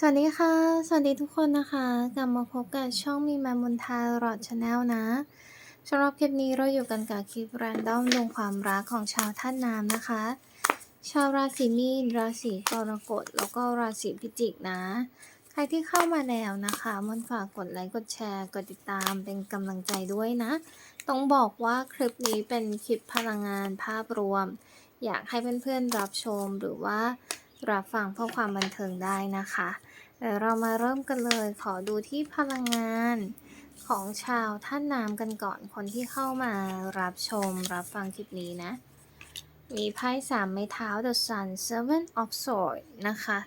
สวัสดีค่ะ สวัสดีทุกคนนะคะ กลับมาพบกับช่องมีมามนทารอดชาแนลนะสำหรับคลิปนี้เราอยู่กันกับคลิปแรนดอมดวงความรักของชาวท่านน้ำนะคะ ชาวราศีมีน ราศีกรกฎ แล้วก็ราศีพิจิกนะ ใครที่เข้ามาแล้วนะคะมันฝากกดไลค์ กดแชร์ กดติดตามเป็นกำลังใจด้วยนะ ต้องบอกว่าคลิปนี้เป็นคลิปพลังงานภาพรวม อยากให้เพื่อนๆรับชมหรือว่ารับฟังเพื่อความบันเทิงได้นะคะ เดี๋ยวเรามาเริ่มกันเลย ขอดูที่พลังงานของชาวท่านน้ำกันก่อนคนที่เข้ามารับชมรับฟังคลิปนี้นะ มีไพ่สามไม้เท้า The Sun Seven of Swords นะคะ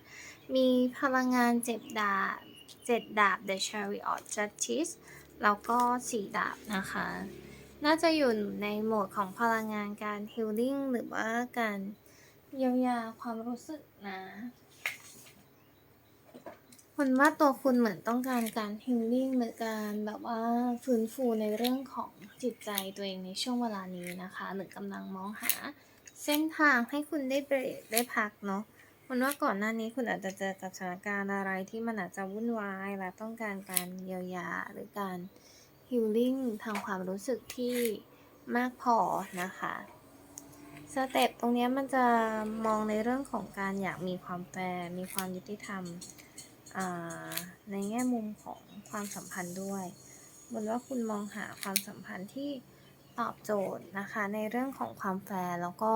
มีพลังงานเจ็ดดาบเจ็ดดาบ The Chariot Justice แล้วก็สี่ดาบนะคะ น่าจะอยู่ในโหมดของพลังงานการฮิลลิ่งหรือว่าการเยียวยาความรู้สึกนะ คุณว่าตัวคุณเหมือนต้องการการฮิลลิ่งหรือการแบบว่าฟื้นฟูในเรื่องของจิตใจตัวเองในช่วงเวลานี้นะคะหรือกำลังมองหา เส้นทางให้คุณได้เบรกได้พักเนาะมันว่าก่อนหน้านี้คุณอาจจะเจอกับสถานการณ์อะไรที่มันอาจจะวุ่นวายและต้องการการเยียวยาหรือการฮิลลิ่งทางความรู้สึกที่มากพอนะคะสเต็ปตรงนี้มันจะมองในเรื่องของการอยากมีความแฟร์มีความยุติธรรม ในแง่มุมของความสัมพันธ์ด้วยบนว่าคุณมองหาความสัมพันธ์ที่ตอบโจทย์นะคะ ในเรื่องของความแฟร์แล้วก็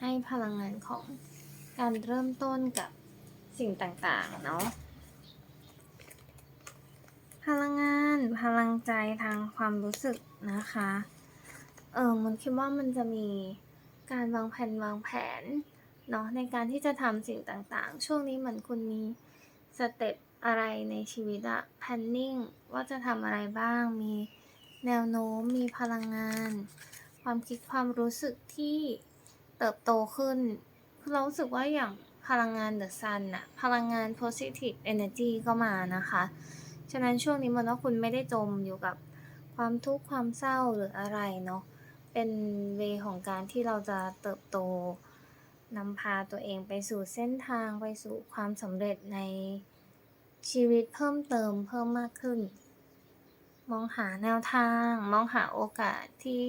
ให้พลังงานของการเริ่มต้นกับสิ่งต่างๆเนาะพลังงานพลังใจทางความรู้สึกนะคะ เออมันคิดว่ามันจะมีการวางแผนวางแผนเนาะในการที่จะทำสิ่งต่างๆ ช่วงนี้เหมือนคุณมี สเต็ปอะไรในชีวิตอะ planning ว่าจะทำอะไรบ้าง มีแนวโน้ม มีพลังงาน ความคิดความรู้สึกที่เติบโตขึ้นคือเรารู้สึกว่าอย่างพลังงาน The Sun อะพลังงาน positive energy ก็มานะคะ ฉะนั้นช่วงนี้มันว่าคุณไม่ได้จมอยู่กับความทุกข์ความเศร้าหรืออะไรเนาะ เป็นเวของการที่เราจะเติบโต นำพาตัวเองไปสู่เส้นทางไปสู่ความสำเร็จในชีวิตเพิ่มเติมเพิ่มมากขึ้น มองหาแนวทาง มองหาโอกาสที่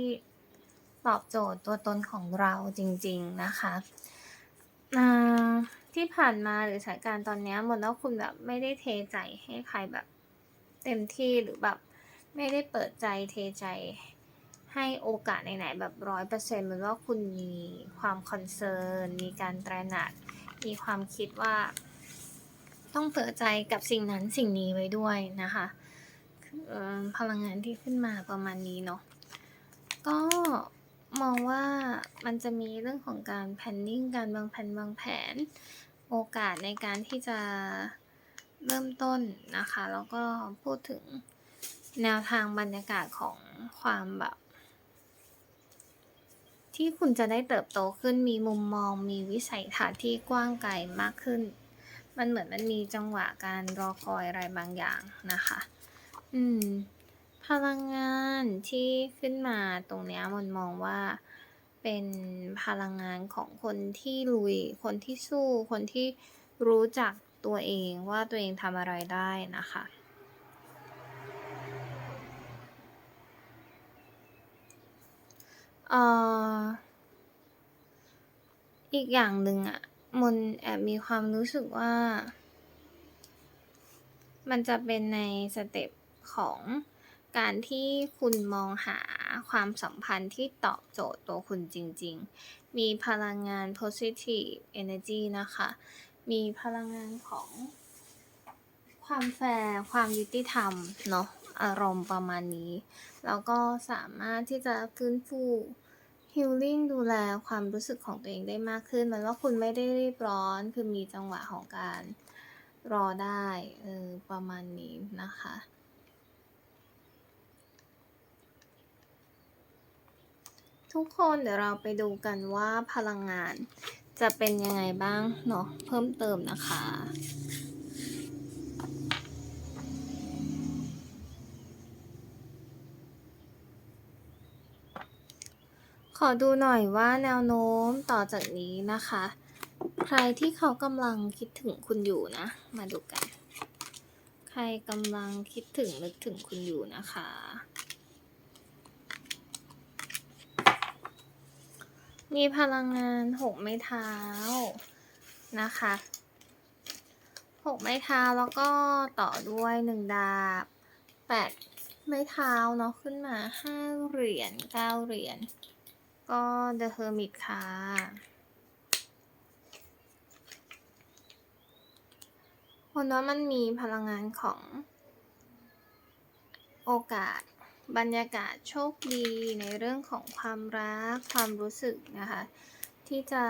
ตอบโจทย์ตัวตนของเราจริง ๆ นะคะที่ผ่านมาหรือสถานการณ์ตอนนี้หมือนว่าคุณแบบไม่ได้เทใจให้ใครแบบ เต็มที่หรือแบบไม่ได้เปิดใจเทใจ ให้โอกาสไหนๆแบบร้อยเปอร์เซ็นต์เหมือนว่าคุณมีความคอนเซิร์นมีการตระหนัก มีความคิดว่า ต้องเปิดใจกับสิ่งนั้นสิ่งนี้ไว้ด้วยนะคะเอ่อพลังงานที่ขึ้นมาประมาณนี้เนาะก็มองว่ามันจะมีเรื่องของการแพนนิ่งการวางแผนวางแผน โอกาสในการที่จะเริ่มต้นนะคะ แล้วก็พูดถึงแนวทางบรรยากาศของความแบบ ที่คุณจะได้เติบโตขึ้นมีมุมมองมีวิสัยทัศน์ที่กว้างไกลมากขึ้น มันเหมือนมันมีจังหวะการรอคอยอะไรบางอย่างนะคะ อืม พลังงานที่ขึ้นมาตรงนี้มันมองว่าเป็นพลังงานของคนที่ลุย คนที่สู้ คนที่รู้จักตัวเองว่าตัวเองทำอะไรได้นะคะ เอ่อ อีกอย่างหนึ่งอะมนแอบมีความรู้สึกว่า มันจะเป็นในสเต็ปของการที่คุณมองหาความสัมพันธ์ที่ตอบโจทย์ตัวคุณจริง ๆ มีพลังงาน positive energy นะคะ มีพลังงานของความแฟร์ ความยุติธรรม เนาะ อารมณ์ประมาณนี้ แล้วก็สามารถที่จะฟื้นฟูฮิลลิ่งดูแลความรู้สึกของตัวเองได้มากขึ้น มันว่าคุณไม่ได้รีบร้อน คือมีจังหวะของการรอได้เออประมาณนี้นะคะทุกคนเดี๋ยวเราไปดูกันว่าพลังงานจะเป็นยังไงบ้างเนาะเพิ่มเติมนะคะ ขอดูหน่อยว่าแนวโน้มต่อจากนี้นะคะ ใครที่เขากำลังคิดถึงคุณอยู่นะ มาดูกัน ใครกำลังคิดถึงนึกถึงคุณอยู่นะคะ มีพลังงานหกไม้เท้านะคะหกไม้เท้าแล้วก็ต่อด้วยหนึ่งดาบแปดไม้เท้าเนาะขึ้นมาห้าเหรียญเก้าเหรียญ ก็ The Hermit ค่ะ คนว่ามันมีพลังงานของโอกาส บรรยากาศโชคดีในเรื่องของความรัก ความรู้สึกนะคะ ที่จะ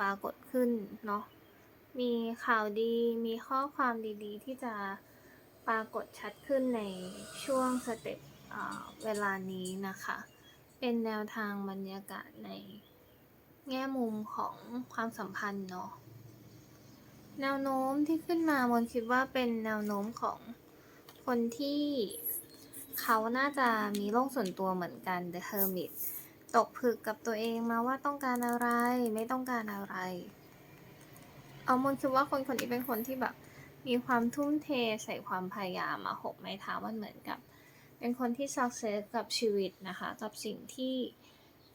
ปรากฏขึ้นเนาะ มีข่าวดี มีข้อความดีๆ ที่จะปรากฏชัดขึ้นในช่วงสเต็ปเวลานี้นะคะ เป็นแนวทางบรรยากาศในแง่มุมของความสัมพันธ์เนาะแนวโน้มที่ขึ้นมามนคิดว่าเป็นแนวโน้มของคนที่เขาน่าจะมีโลกส่วนตัวเหมือนกัน The Hermit ตกผึกกับตัวเองมาว่าต้องการอะไรไม่ต้องการอะไร เอามนคิดว่าคนคนนี้เป็นคนที่แบบมีความทุ่มเทใส่ความพยายามมาหกไม้เท้ามันเหมือนกับ เป็นคนที่ success กับชีวิตนะคะ กับสิ่งที่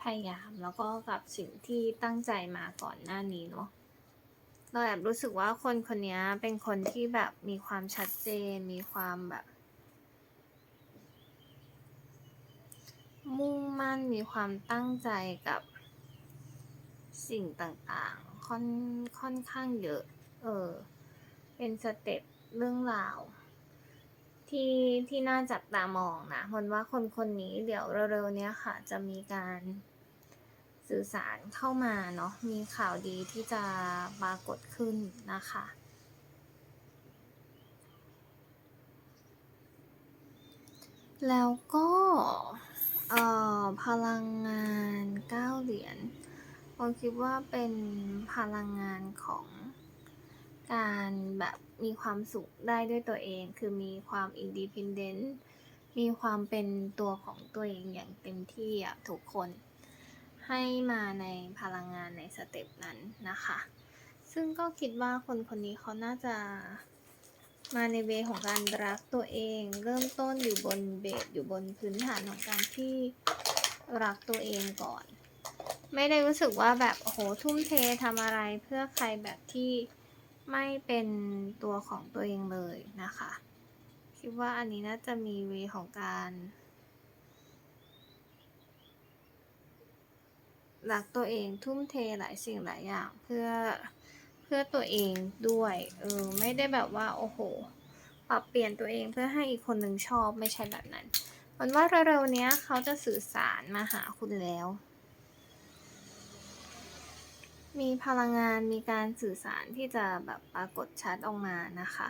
พยายามแล้วก็กับสิ่งที่ตั้งใจมาก่อนหน้านี้เนาะเราแอบรู้สึกว่าคนคนนี้เป็นคนที่แบบมีความชัดเจน มีความแบบ มุ่งมั่นมีความตั้งใจกับสิ่งต่างๆ ค่อนค่อนข้างเยอะ เออ เป็นสเต็ปเรื่องราว ที่ที่น่าจับตามองนะมันว่าคนคนนี้เดี๋ยวเร็วๆเนี้ยค่ะ จะมีการสื่อสารเข้ามาเนาะมีข่าวดีที่จะปรากฏขึ้นนะคะแล้วก็พลังงานเก้าเหรียญผมคิดว่าเป็นพลังงานของ การแบบมีความสุขได้ด้วยตัวเอง คือมีความอินดิพ n เดนต์มีความเป็นตัวของตัวเองอย่างเต็มที่อะทุกคน ให้มาในพลังงานในสเต็ปนั้นนะคะ ซึ่งก็คิดว่าคนคนนี้เขาน่าจะมาในเวของการรักตัวเอง เริ่มต้นอยู่บนเบสอยู่บนพื้นฐานของการที่รักตัวเองก่อน ไม่ได้รู้สึกว่าแบบโอ้โหทุ่มเททำอะไรเพื่อใครแบบที่ ไม่เป็นตัวของตัวเองเลยนะคะ คิดว่าอันนี้น่าจะมีเวของการรักตัวเองทุ่มเทหลายสิ่งหลายอย่างเพื่อเพื่อตัวเองด้วยเออไม่ได้แบบว่าโอ้โห ปรับเปลี่ยนตัวเองเพื่อให้อีกคนหนึ่งชอบไม่ใช่แบบนั้นมันว่าเร็วๆนี้เขาจะสื่อสารมาหาคุณแล้ว มีพลังงานมีการสื่อสารที่จะแบบปรากฏชัดออกมานะคะ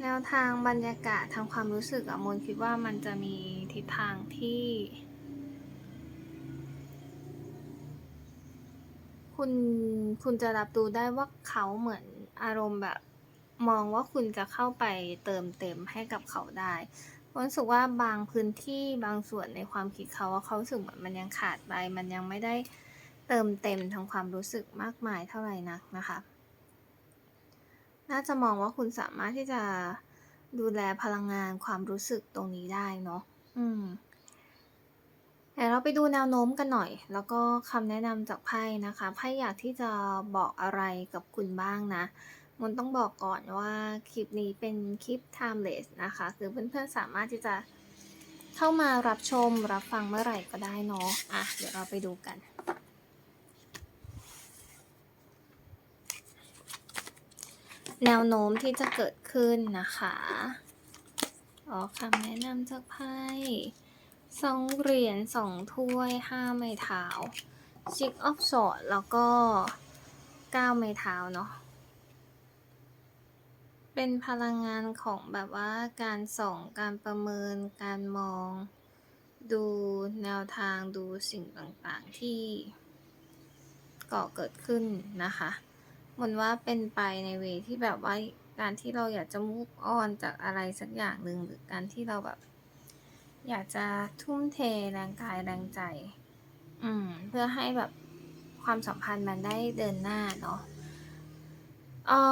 แนวทางบรรยากาศทางความรู้สึกอะมนคิดว่ามันจะมีทิศทางที่ คุณคุณจะรับรู้ได้ว่าเขาเหมือนอารมณ์แบบ มองว่าคุณจะเข้าไปเติมเต็มให้กับเขาได้ รู้สึกว่าบางพื้นที่บางส่วนในความคิดเขาว่าเขาสึกเหมือนมันยังขาดไป มันยังไม่ได้เติมเต็มทางความรู้สึกมากมายเท่าไหร่นักนะคะ น่าจะมองว่าคุณสามารถที่จะดูแลพลังงานความรู้สึกตรงนี้ได้เนาะ อืมเดี๋ยวเราไปดูแนวโน้มกันหน่อย แล้วก็คำแนะนำจากไพ่นะคะ ไพ่อยากที่จะบอกอะไรกับคุณบ้างนะ มันต้องบอกก่อนว่าคลิปนี้เป็นคลิป timeless นะคะ คือเพื่อนๆสามารถที่จะเข้ามารับชมรับฟังเมื่อไหร่ก็ได้เนาะอะเดี๋ยวเราไปดูกัน แนวโน้มที่จะเกิดขึ้นนะคะอ๋อคำแนะนำจากไพ่สองเหรียญสองถ้วยห้าไม้เท้าชิกออฟสอดแล้วก็เก้าไม้เท้าเนาะ เป็นพลังงานของแบบว่าการส่องการประเมินการมอง ดูแนวทางดูสิ่งต่างๆที่ก่อเกิดขึ้นนะคะมันว่าเป็นไปในเวที่แบบว่าการที่เราอยากจะมุกออนจากอะไรสักอย่างหนึ่งหรือการที่เราแบบ อยากจะทุ่มเทแรงกายแรงใจ อืม เพื่อให้แบบความสัมพันธ์มันได้เดินหน้าเนาะ เอ่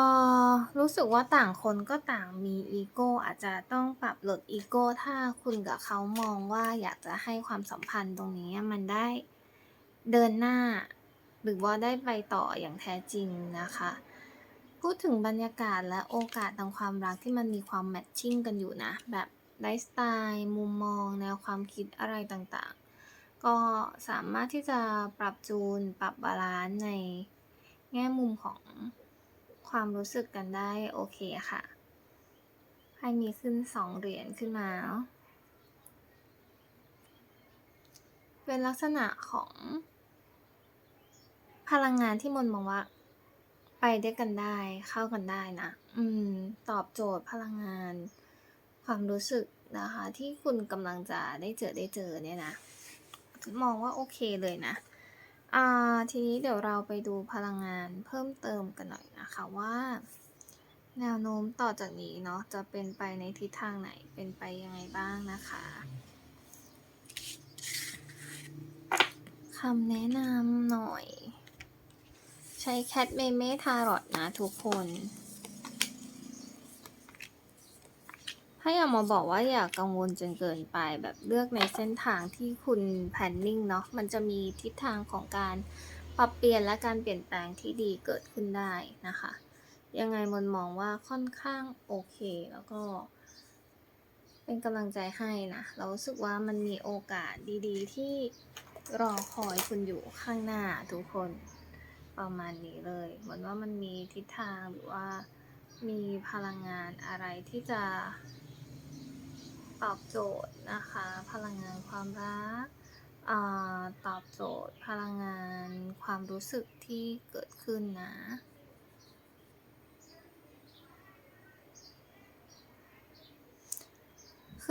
อรู้สึกว่าต่างคนก็ต่างมีอีโก้ อาจจะต้องปรับลดอีโก้ ถ้าคุณกับเขามองว่าอยากจะให้ความสัมพันธ์ตรงนี้มันได้เดินหน้า หรือว่าได้ไปต่ออย่างแท้จริงนะคะ พูดถึงบรรยากาศและโอกาสทางความรักที่มันมีความแมตชิงกันอยู่นะ แบบไลฟ์สไตล์มุมมอง แนวความคิดอะไรต่างๆ ก็สามารถที่จะปรับจูนปรับบาลันซ์ในแง่มุมของ ความรู้สึกกันได้โอเคค่ะให้มีขึ้น2เหรียญขึ้นมา เป็นลักษณะของพลังงานที่มนต์มองว่า ไปได้กันได้เข้ากันได้นะ อืม ตอบโจทย์พลังงาน ความรู้สึกนะคะ ที่คุณกำลังจะได้เจอได้เจอเนี่ยนะ มองว่าโอเคเลยนะ อ่าทีนี้เดี๋ยวเราไปดูพลังงานเพิ่มเติมกันหน่อยนะคะว่า แนวโน้มต่อจากนี้เนาะจะเป็นไปในทิศทางไหนเป็นไปยังไงบ้างนะคะคำแนะนำหน่อย ใช้แคทเมเมทารอดนะทุกคน ถ้าอยามาบอกว่าอย่ากังวลจนเกินไปแบบเลือกในเส้นทางที่คุณ planning เนาะมันจะมีทิศทางของการปรับเปลี่ยนและการเปลี่ยนแปลงที่ดีเกิดขึ้นได้นะคะ ยังไงมนต์มองว่าค่อนข้างโอเค แล้วก็ เป็นกำลังใจให้นะเรารู้สึกว่ามันมีโอกาสดีๆ ที่รอคอยคุณอยู่ข้างหน้าทุกคนประมาณนี้เลยเหมือนว่ามันมีทิศทางหรือว่ามีพลังงานอะไรที่จะ ตอบโจทย์นะคะ พลังงานความรักอตอบโจทย์พลังงานความรู้สึกที่เกิดขึ้นนะ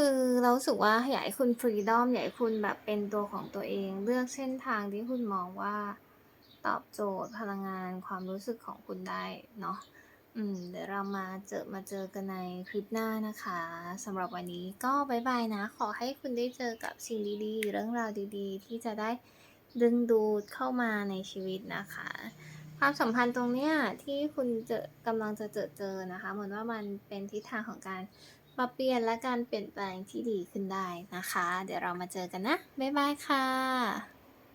คือเราสึกว่าอยากให้คุณ freedom อยากให้คุณแบบเป็นตัวของตัวเอง เลือกเส้นทางที่คุณมองว่า ตอบโจทย์พลังงานความรู้สึกของคุณได้เนาะ อืมเดี๋ยวเรามาเจอมาเจอกันในคลิปหน้านะคะสำหรับวันนี้ก็บายบายนะ ขอให้คุณได้เจอกับสิ่งดีๆ เรื่องราวดีๆ ที่จะได้ดึงดูดเข้ามาในชีวิตนะคะ ความสัมพันธ์ตรงเนี้ยที่คุณเจอกำลังจะเจอเจอนะคะ เหมือนว่ามันเป็นทิศทางของการปรับเปลี่ยนและการเปลี่ยนแปลงที่ดีขึ้นได้นะคะ เดี๋ยวเรามาเจอกันนะ บ๊ายบายค่ะ